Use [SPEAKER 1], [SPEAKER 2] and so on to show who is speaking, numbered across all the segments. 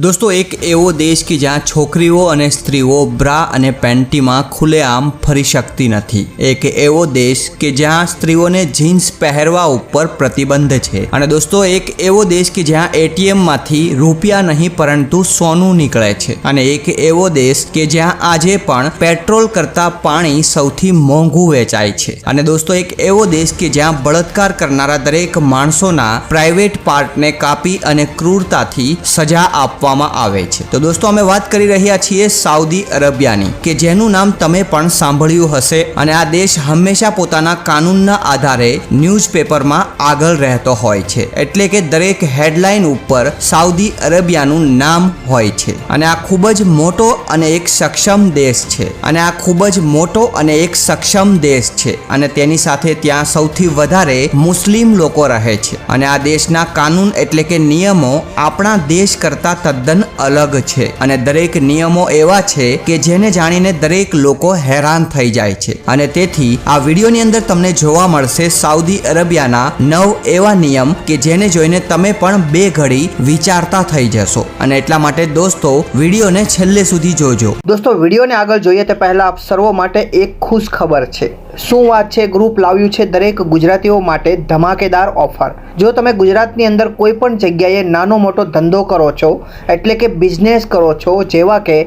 [SPEAKER 1] દોસ્તો, એક એવો દેશ કે જ્યાં છોકરીઓ અને સ્ત્રીઓ બ્રા અને પેન્ટીમાં ખુલ્લેઆમ ફરી શકતી નથી. એક એવો દેશ કે જ્યાં સ્ત્રીઓને જીન્સ પહેરવા ઉપર પ્રતિબંધ છે. અને દોસ્તો, એક એવો દેશ કે જ્યાં એટીએમમાંથી રૂપિયા નહીં, પરંતુ સોનું નીકળે છે. અને એક એવો દેશ કે જ્યાં આજે પણ પેટ્રોલ કરતાં પાણી સૌથી મોંઘું વેચાય છે. અને દોસ્તો, એક એવો દેશ કે જ્યાં બળાત્કાર કરનારા દરેક માણસોના પ્રાઇવેટ પાર્ટને કાપી અને ક્રૂરતાથી સજા આપવામાં આવે છે. તો દોસ્તો, અમે વાત કરી રહ્યા છીએ સાઉદી અરેબિયાની, કે જેનું નામ તમે પણ સાંભળ્યું હશે અને આ દેશ હંમેશા પોતાના કાનૂનના આધારે ન્યૂઝપેપરમાં આગળ રહેતો હોય છે. એટલે કે દરેક હેડલાઇન ઉપર સાઉદી અરેબિયાનું નામ હોય છે. અને આ ખૂબ જ મોટો અને એક સક્ષમ દેશ છે. અને આ ખૂબ જ મોટો અને એક સક્ષમ દેશ છે. અને તેની સાથે ત્યાં સૌથી વધારે મુસ્લિમ લોકો રહે છે. અને આ દેશના કાનૂન એટલે કે નિયમો આપણા દેશ કરતાં તદ્દન અલગ છે અને દરેક નિયમો એવા છે કે જેને જાણીને દરેક લોકો હેરાન થઈ જાય છે. અને તેથી આ વિડીયોની અંદર તમને જોવા મળશે સાઉદી અરેબિયાના નવ એવા નિયમ કે જેને જોઈને તમે પણ બે ઘડી વિચારતા થઈ જશો. અને એટલા માટે દોસ્તો, વિડીયોને છેલ્લે સુધી જોજો.
[SPEAKER 2] દોસ્તો, વિડીયોને આગળ જોઈએ તે પહેલાં આપ સર્વો માટે એક ખુશ ખબર છે. શું વાત છે? ગ્રુપ લાવ્યું છે દરેક ગુજરાતીઓ માટે ધમાકેદાર ઓફર જો તમે ગુજરાતની અંદર કોઈ પણ જગ્યાએ નાનો મોટો ધંધો કરો છો, એટલે કે બિઝનેસ કરો છો, જેવા કે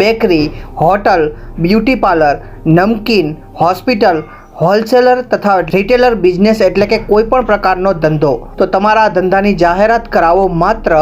[SPEAKER 2] બેકરી હોટલ બ્યુટી પાર્લર નમકીન હોસ્પિટલ હોલસેલર તથા રિટેલર બિઝનેસ એટલે કે કોઈ પણ પ્રકારનો ધંધો, તો તમારા ધંધાની જાહેરાત કરાવો માત્ર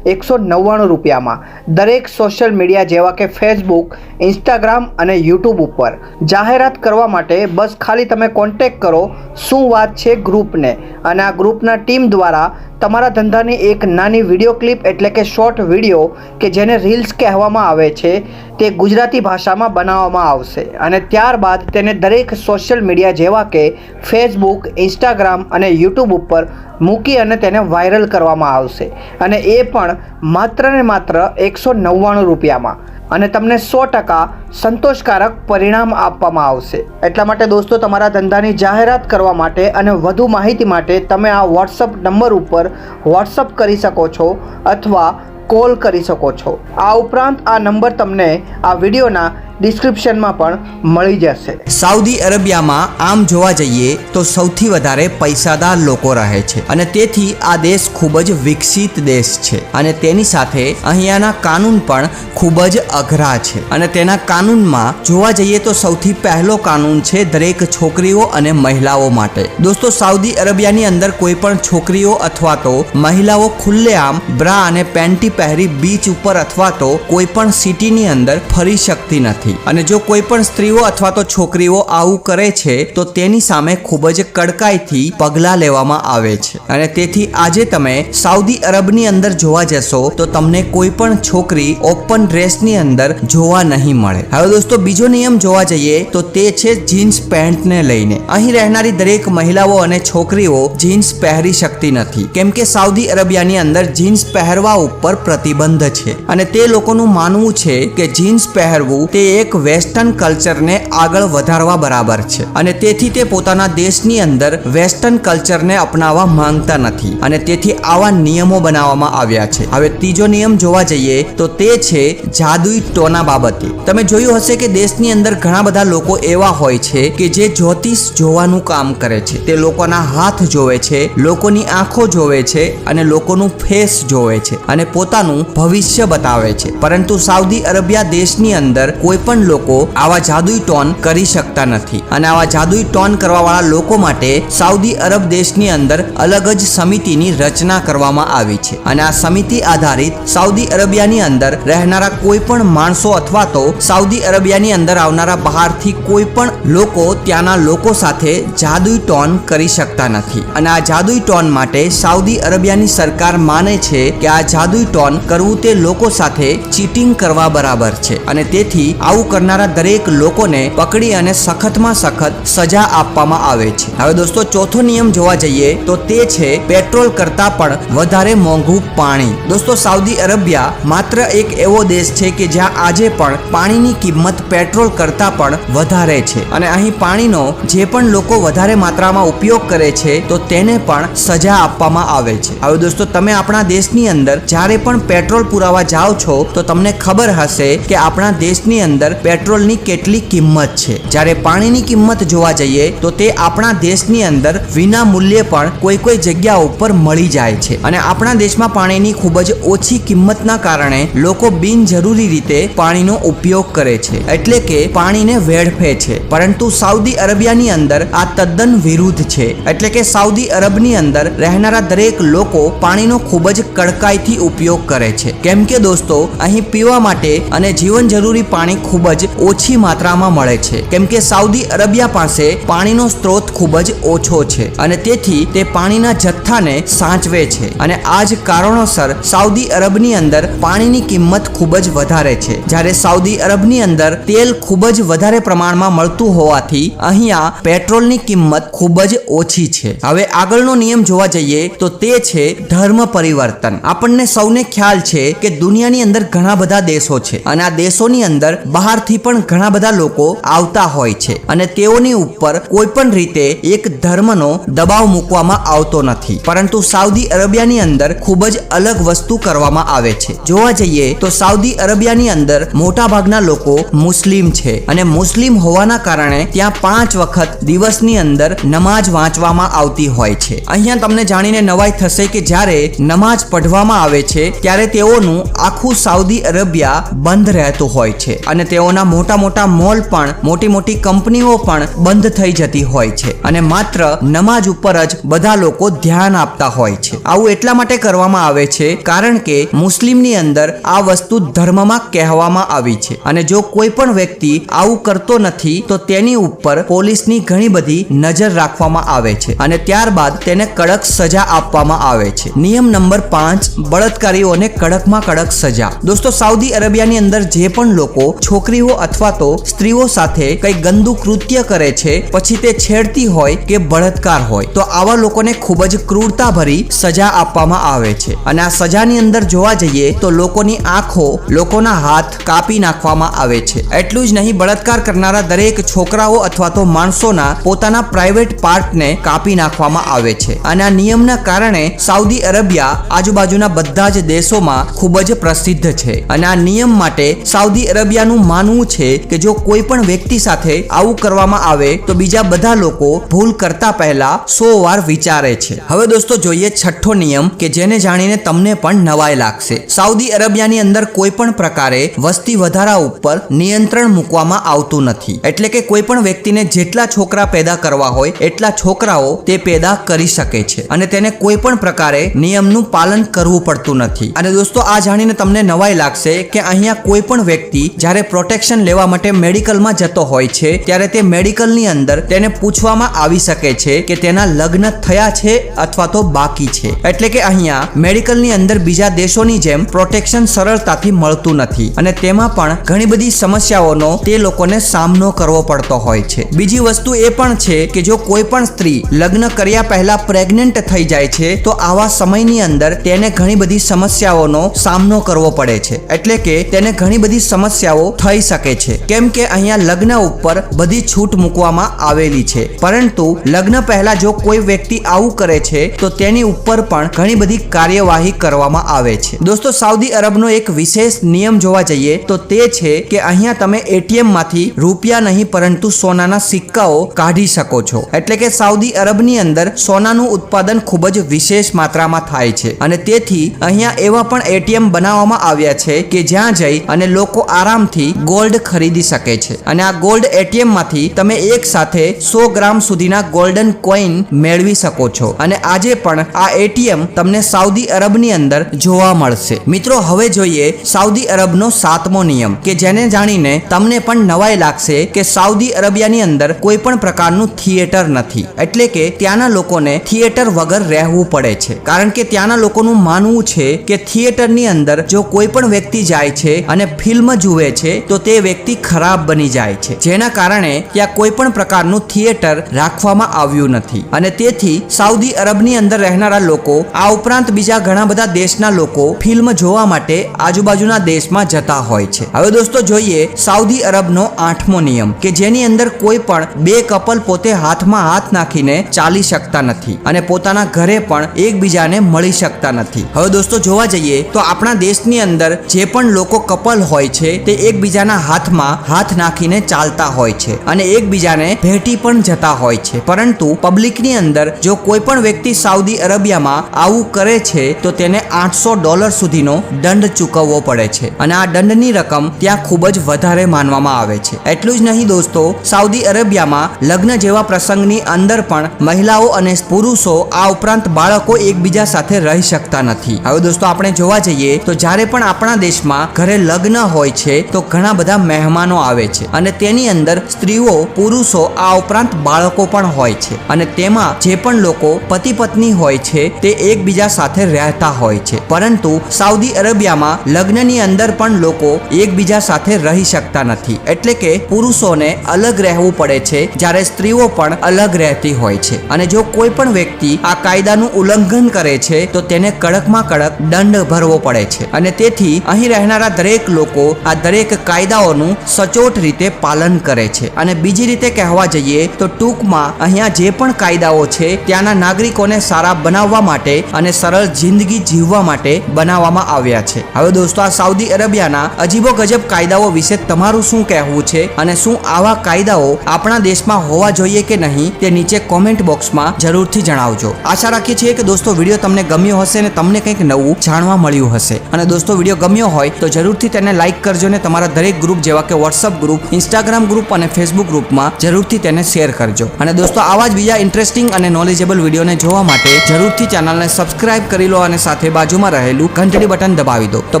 [SPEAKER 2] એકસો નવ્વાણું રૂપિયામાં. દરેક સોશિયલ મીડિયા જેવા કે ફેસબુક ઇન્સ્ટાગ્રામ અને યુટ્યુબ ઉપર. જાહેરાત કરવા માટે બસ ખાલી તમે કોન્ટેક કરો શું વાત છે ગ્રુપને. અને આ ગ્રુપના ટીમ દ્વારા તમારા ધંધાની એક નાની વીડિયો ક્લિપ એટલે કે શોર્ટ વીડિયો કે જેને રીલ્સ કહેવામાં આવે છે તે ગુજરાતી ભાષામાં બનાવવામાં આવશે અને ત્યારબાદ તેને દરેક સોશિયલ મીડિયા જેવા કે ફેસબુક, ઇન્સ્ટાગ્રામ અને યુટ્યુબ ઉપર મૂકી અને તેને વાયરલ કરવામાં આવશે. અને એ પણ માત્ર ને માત્ર એકસો નવ્વાણું રૂપિયામાં. અને તમને સો ટકા સંતોષકારક પરિણામ આપવામાં આવશે. એટલા માટે દોસ્તો, તમારા ધંધાની જાહેરાત કરવા માટે અને વધુ માહિતી માટે તમે આ વોટ્સઅપ નંબર ઉપર વોટ્સઅપ કરી શકો છો અથવા કોલ કરી શકો છો. આ ઉપરાંત આ નંબર તમને આ વિડીયોના ડિસ્ક્રિપ્શનમાં પણ મળી જશે.
[SPEAKER 1] સાઉદી અરેબિયામાં આમ જોવા જઈએ તો સૌથી વધારે પૈસાદાર લોકો રહે છે અને તેથી આ દેશ ખૂબ જ વિકસિત દેશ છે અને તેની સાથે અહીંયાના કાનૂન પણ ખૂબ જ અઘરા છે. અને તેના કાનૂનમાં જોવા જઈએ તો સૌથી પહેલો કાનૂન છે દરેક છોકરીઓ અને મહિલાઓ માટે. દોસ્તો, સાઉદી અરેબિયાની અંદર કોઈ પણ છોકરીઓ અથવા તો મહિલાઓ ખુલ્લેઆમ બ્રા અને પેન્ટી પહેરી બીચ ઉપર અથવા તો કોઈ પણ સિટીની અંદર ફરી શકતી નથી. અને જો કોઈ પણ સ્ત્રીઓ અથવા તો છોકરીઓ આવું કરે છે, તો તેની સામે ખૂબ જ કડકાઈથી પગલાં લેવામાં આવે છે. અને તેથી આજે તમે સાઉદી અરબની અંદર જોવા જશો, તો તમને કોઈ પણ છોકરી ઓપન ડ્રેસની અંદર જોવા નહીં મળે. હવે દોસ્તો, બીજો નિયમ જોવા જઈએ, તો તે છે જીન્સ પેન્ટને લઈને. અહીં રહેનારી દરેક મહિલાઓ અને છોકરીઓ જીન્સ પહેરી શકતી નથી. કેમ કે સાઉદી અરેબિયાની અંદર જીન્સ પહેરવા ઉપર પ્રતિબંધ છે. અને તે લોકોનું માનવું છે કે જીન્સ પહેરવું તે એક વેસ્ટર્ન કલ્ચરને આગળ વધારવા બરાબર છે. અને તેથી તે પોતાના દેશની અંદર વેસ્ટર્ન કલ્ચરને અપનાવવા માંગતા નથી. અને તેથી આવા નિયમો બનાવવામાં આવ્યા છે. હવે ત્રીજો નિયમ જોવા જઈએ તો તે છે જાદુઈ ટોના બાબતે. તમે જોયું હશે કે દેશની અંદર ઘણા બધા લોકો એવા હોય છે કે જે જ્યોતિષ જોવાનું કામ કરે છે. તે લોકોના હાથ જોવે છે, લોકોની આંખો જોવે છે અને લોકોનું ફેસ જોવે છે અને પોતાનું ભવિષ્ય બતાવે છે. પરંતુ સાઉદી અરેબિયા દેશની અંદર કોઈ પણ લોકો આવા જાદુઈ ટોન કરી શકતા નથી. અને આવા જાદુઈ ટોન કરવાવાળા લોકો માટે સાઉદી અરબ દેશની અંદર અલગ જ સમિતિની રચના કરવામાં આવી છે. અને આ સમિતિ આધારિત સાઉદી અરેબિયાની અંદર રહેનારા કોઈ પણ માણસો અથવા તો સાઉદી અરેબિયાની અંદર આવનારા બહારથી કોઈ પણ લોકો ત્યાંના લોકો સાથે જાદુઈ ટોન કરી શકતા નથી. અને આ જાદુઈ ટોન માટે સાઉદી અરેબિયાની સરકાર માને છે કે આ જાદુઈ ટોન કરવું તે લોકો સાથે ચીટિંગ કરવા બરાબર છે. અને તેથી આવું કરનારા દરેક લોકોને પકડી અને સખતમાં સખત સજા આપવામાં આવે છે. હવે દોસ્તો, ચોથો નિયમ જોવા જઈએ તો તે છે પેટ્રોલ કરતા પણ વધારે મોંઘું પાણી. દોસ્તો, સાઉદી અરેબિયા માત્ર એક એવો દેશ છે કે જ્યાં આજે પણ પાણીની કિંમત પેટ્રોલ કરતા પણ વધારે છે. અને અહીં પાણીનો જે પણ લોકો વધારે માત્રામાં ઉપયોગ કરે છે, તો તેને પણ સજા આપવામાં આવે છે. હવે દોસ્તો, તમે આપણા દેશની અંદર જ્યારે પણ પેટ્રોલ પુરાવા જાઓ છો, તો તમને ખબર હશે કે આપણા દેશની અંદર પેટ્રોલની કેટલી કિંમત છે. જ્યારે પાણીની કિંમત જોવા જઈએ, તો તે આપણા દેશની અંદર વિના મૂલ્યે પણ કોઈ કોઈ જગ્યા ઉપર મળી જાય છે. અને આપણા દેશમાં પાણીની ખૂબ જ ઓછી કિંમતના કારણે લોકો બિનજરૂરી રીતે પાણીનો ઉપયોગ કરે છે. એટલે કે પાણીને વેડફે છે. પરંતુ સાઉદી અરેબિયાની અંદર આ તદ્દન વિરુદ્ધ છે. એટલે કે સાઉદી અરબની અંદર રહેનારા દરેક લોકો પાણીનો ખૂબ જ કડકાઈથી ઉપયોગ કરે છે. કેમ કે દોસ્તો, અહીં પીવા માટે અને જીવન જરૂરી પાણી ખૂબ જ ઓછી માત્રામાં મળે છે. કેમ કે સાઉદી અરેબિયા પાસે પાણીનો સ્ત્રોત ખૂબ જ ઓછો છે અને તેથી તે પાણીના જથ્થાને સાચવે છે અને આ જ કારણોસર સાઉદી અરબની અંદર પાણીની કિંમત ખૂબ જ વધારે છે. જ્યારે સાઉદી અરબની અંદર તેલ ખૂબ જ વધારે પ્રમાણમાં મળતું હોવાથી અહીંયા પેટ્રોલની કિંમત ખૂબ જ ઓછી છે. હવે આગળનો નિયમ જોવા જઈએ તો તે છે ધર્મ પરિવર્તન. આપણને સૌને ખ્યાલ છે કે દુનિયાની અંદર ઘણા બધા દેશો છે અને આ દેશોની અંદર બહારથી પણ ઘણા બધા લોકો આવતા હોય છે અને તેઓની ઉપર કોઈ પણ રીતે એક ધર્મનો દબાવ મૂકવામાં આવતો નથી. પરંતુ સાઉદી અરેબિયાની અંદર ખૂબ જ અલગ વસ્તુ કરવામાં આવે છે. જોવા જઈએ તો સાઉદી અરેબિયાની અંદર મોટા ભાગના લોકો મુસ્લિમ છે અને મુસ્લિમ હોવાના કારણે ત્યાં પાંચ વખત દિવસની અંદર નમાજ વાંચવામાં આવતી હોય છે. અહીંયા તમને જાણીને નવાઈ થશે કે જ્યારે નમાજ પઢવામાં આવે છે, ત્યારે તેઓનું આખું સાઉદી અરેબિયા બંધ રહેતું હોય છે અને તેઓના મોટા મોટા મોલ પણ, મોટી મોટી કંપનીઓ પણ બંધ થઈ જતી હોય છે. અને માત્ર નમાજ ઉપર જ બધા લોકો ધ્યાન આપતા હોય છે. આવું એટલા માટે કરવામાં આવે છે કારણ કે મુસ્લિમની અંદર આ વસ્તુ ધર્મમાં કહેવામાં આવી છે. અને જો કોઈ પણ વ્યક્તિ આવું કરતો નથી, તો તેની ઉપર પોલીસની ઘણી બધી નજર રાખવામાં આવે છે. અને ત્યારબાદ તેને કડક સજા આપવામાં આવે છે. નિયમ નંબર પાંચ, બળાત્કારીઓને કડકમાં કડક સજા. દોસ્તો, સાઉદી અરેબિયાની અંદર જે પણ લોકો છોકરીઓ અથવા તો સ્ત્રીઓ સાથે કઈ ગંદુ કૃત્ય કરે છે, પછી તે છેડતી હોય કે બળાત્કાર હોય, તો આવા લોકોને ખૂબ જ ક્રૂરતા ભરી સજા આપવામાં આવે છે. અને આ સજાની અંદર જોવા જઈએ તો લોકોની આંખો લોકોના હાથ કાપી નાખવામાં આવે છે. એટલું જ નહીં, બળાત્કાર કરનારા દરેક છોકરાઓ અથવા તો માણસોના પોતાના પ્રાઇવેટ પાર્ટને કાપી નાખવામાં આવે છે. અને આ નિયમના કારણે સાઉદી અરેબિયા આજુબાજુના બધા જ દેશોમાં ખૂબ જ પ્રસિદ્ધ છે. અને આ નિયમ માટે સાઉદી અરેબિયાનું માનવું છે કે જો કોઈ પણ વ્યક્તિ સાથે આવું કરવામાં આવે, તો બીજા બધા લોકો ભૂલ કરતા પહેલા સો વાર વિચારે છે. હવે દોસ્તો જોઈએ છઠ્ઠો નિયમ કે જેને જાણીને તમને પણ નવાઈ લાગશે. સાઉદી અરેબિયાની અંદર કોઈ પણ પ્રકારે વસ્તી વધારા ઉપર નિયંત્રણ મૂકવામાં આવતું નથી. એટલે કે કોઈ પણ વ્યક્તિને જેટલા છોકરા પેદા કરવા હોય, એટલા છોકરાઓ તે પેદા કરી શકે છે. અને તેને કોઈ પણ પ્રકારે નિયમનું પાલન કરવું પડતું નથી. અને દોસ્તો આ જાણીને તમને નવાઈ લાગશે કે અહીંયા કોઈ પણ વ્યક્તિ જ્યારે પ્રોટેક્શન લેવા માટે મેડિકલમાં જતો હોય છે, ત્યારે તે મેડિકલની અંદર તેને પૂછવામાં આવી શકે છે કે તેના લગ્ન થયા છે અથવા તો બાકી છે. એટલે કે અહીંયા મેડિકલની અંદર બીજા દેશોની જેમ પ્રોટેક્શન સરળતાથી મળતું નથી અને તેમાં પણ ઘણી બધી સમસ્યાઓનો તે લોકોને સામનો કરવો પડતો હોય છે. બીજી વસ્તુ એ પણ છે કે જો કોઈ પણ સ્ત્રી લગ્ન કર્યા પહેલા પ્રેગ્નન્ટ થઈ જાય છે, તો આવા સમયની અંદર તેને ઘણી બધી સમસ્યાઓનો સામનો કરવો પડે છે. એટલે કે તેને ઘણી બધી સમસ્યાઓ થઈ શકે છે. કેમ કે અહીંયા લગ્ન ઉપર બધી છૂટ મૂકવામાં આવેલી છે. પરંતુ લગ્ન પહેલા જો કોઈ વ્યક્તિ આવું કરે છે, તો તેની ઉપર પણ ઘણી બધી કાર્યવાહી કરવામાં આવે છે. દોસ્તો, સાઉદી અરબનો એક વિશેષ નિયમ જોવા જઈએ, તો તે છે કે અહીંયા તમે એટીએમમાંથી રૂપિયા નહીં, પરંતુ સોનાના સિક્કાઓ કાઢી શકો છો. એટલે કે સાઉદી અરબની અંદર સોનાનું ઉત્પાદન ખૂબ જ વિશેષ માત્રામાં થાય છે. અને તેથી અહીંયા એવા પણ એટીએમ બનાવવામાં આવ્યા છે કે જ્યાં જઈ અને લોકો આરામથી ગોલ્ડ ખરીદી શકે છે. અને આ ગોલ્ડ એટીએમમાંથી તમે એક સાથે સો ગ્રામ સુધીના ગોલ્ડન કોઈન મેળવી શકો છો. અને આજે પણ આ એટીએમ તમને સાઉદી અરબની અંદર જોવા મળશે. મિત્રો, હવે જોઈએ સાઉદી અરબનો સાતમો નિયમ, કે જેને જાણીને તમને પણ નવાઈ લાગશે કે સાઉદી અરેબિયાની અંદર કોઈ પણ પ્રકારનું થિયેટર નથી. એટલે કે ત્યાંના લોકોને થિયેટર વગર રહેવું પડે છે. કારણ કે ત્યાંના લોકોનું માનવું છે કે થિયેટરની અંદર જો કોઈ પણ વ્યક્તિ જાય છે અને ફિલ્મ જુએ છે તો તે વ્યક્તિ ખરાબ બની જાય છે. જેના કારણે ત્યાં કોઈ પણ પ્રકારનું થિયેટર રાખવામાં આવ્યું નથી. અને તેથી સાઉદી અરબની અંદર રહેનારા લોકો, આ ઉપરાંત બીજા ઘણા બધા દેશના લોકો, ફિલ્મ જોવા માટે આજુબાજુના દેશમાં જતા હોય છે. હવે દોસ્તો જોઈએ સાઉદી અરબનો આઠમો નિયમ, કે જેની અંદર કોઈ પણ બે કપલ પોતે હાથમાં હાથ નાખીને ચાલી શકતા નથી અને પોતાના ઘરે પણ એકબીજાને મળી શકતા નથી. હવે દોસ્તો જોવા જઈએ તો આપણા દેશની અંદર જે પણ લોકો કપલ હોય છે, તે એકબીજાના હાથમાં હાથ નાખીને ચાલતા હોય છે અને એકબીજાને ભેટી પણ જતા હોય છે. પરંતુ પબ્લિકની અંદર જો કોઈ પણ વ્યક્તિ સાઉદી અરેબિયામાં આવું કરે છે, તો તેને આઠસો ડોલર સુધીનો દંડ ચૂકવવો પડે છે અને આ દંડની રકમ ત્યાં ખૂબ જ વધારે માનવામાં આવે છે. એટલું જ નહીં દોસ્તો, સાઉદી અરેબિયામાં લગ્ન જેવા પ્રસંગની અંદર પણ મહિલાઓ અને પુરુષો આ ઉપરાંત બાળકો એકબીજા સાથે રહી શકતા નથી. હવે દોસ્તો, આપણે જોવા જઈએ તો જ્યારે પણ આપણા દેશમાં ઘરે લગ્ન હોય છે, તો ઘણા બધા મહેમાનો આવે છે અને તેની અંદર સ્ત્રીઓ, પુરુષો, આ ઉપરાંત બાળકો પણ હોય છે. અને તેમાં જે પણ લોકો પતિ પત્ની હોય છે, તે એકબીજા સાથે રહેતા હોય છે. પરંતુ સાઉદી અરેબિયામાં લગ્નની અંદર પણ લોકો એકબીજા સાથે રહી શકતા નથી. એટલે કે પુરુષોને અલગ રહેવું પડે છે, જ્યારે સ્ત્રીઓ પણ અલગ રહેતી હોય છે. અને જો કોઈ પણ વ્યક્તિ આ કાયદાનું ઉલ્લંઘન કરે છે, તો તેને કડકમાં કડક દંડ ભરવો પડે છે. અને તેથી અહીં રહેનારા દરેક લોકો, આ દરેક કાયદાઓનું સચોટ રીતે પાલન કરે છે. અને બીજી રીતે કહેવા જઈએ તો ટૂંકમાં અહીંયા જે પણ કાયદાઓ છે, ત્યાંના નાગરિકોને સારા બનાવવા માટે અને સરળ જિંદગી જીવવા માટે બનાવવામાં આવ્યા છે. હવે દોસ્તો, આ સાઉદી અરેબિયાના અજીબો ગજબ કાયદાઓ વિશે તમારું શું કહેવું છે? અને શું આવા કાયદાઓ આપણા દેશમાં હોવા જોઈએ કે નહીં, તે નીચે કોમેન્ટ બોક્સમાં જરૂરથી જણાવજો. આશા રાખીએ છીએ કે દોસ્તો, વીડિયો તમને ગમ્યો હશે અને તમને કંઈક નવું જાણવા મળ્યું હશે. અને દોસ્તો, વીડિયો ગમ્યો હોય તો જરૂરથી તેને લાઈક કરજો ને તમારા દરેક ગ્રુપ જેવા કે વોટ્સઅપ ગ્રુપ ઇન્સ્ટાગ્રામ ગ્રુપ અને ફેસબુક ગ્રુપમાં જરૂરથી તેને શેર કરજો. અને દોસ્તો, આવા જ બીજા ઇન્ટરેસ્ટિંગ અને નોલેજેબલ વિડીયોને જોવા માટે જરૂરથી ચેનલને સબસ્ક્રાઇબ કરી લો અને સાથે બાજુમાં રહેલું ઘંટડી બટન દબાવી દો. તો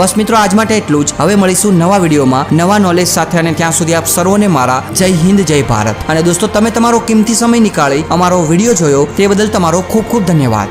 [SPEAKER 1] બસ મિત્રો, આજ માટે એટલું જ. હવે મળીશું નવા વિડીયોમાં નવા નોલેજ સાથે અને ત્યાં સુધી આપ સર્વોને મારા જય હિન્દ, જય ભારત. અને દોસ્તો, તમે તમારો કિંમતી સમય નીકાળી અમારો વીડિયો જોયો તે બદલ તમારો ખૂબ ખૂબ ધન્યવાદ.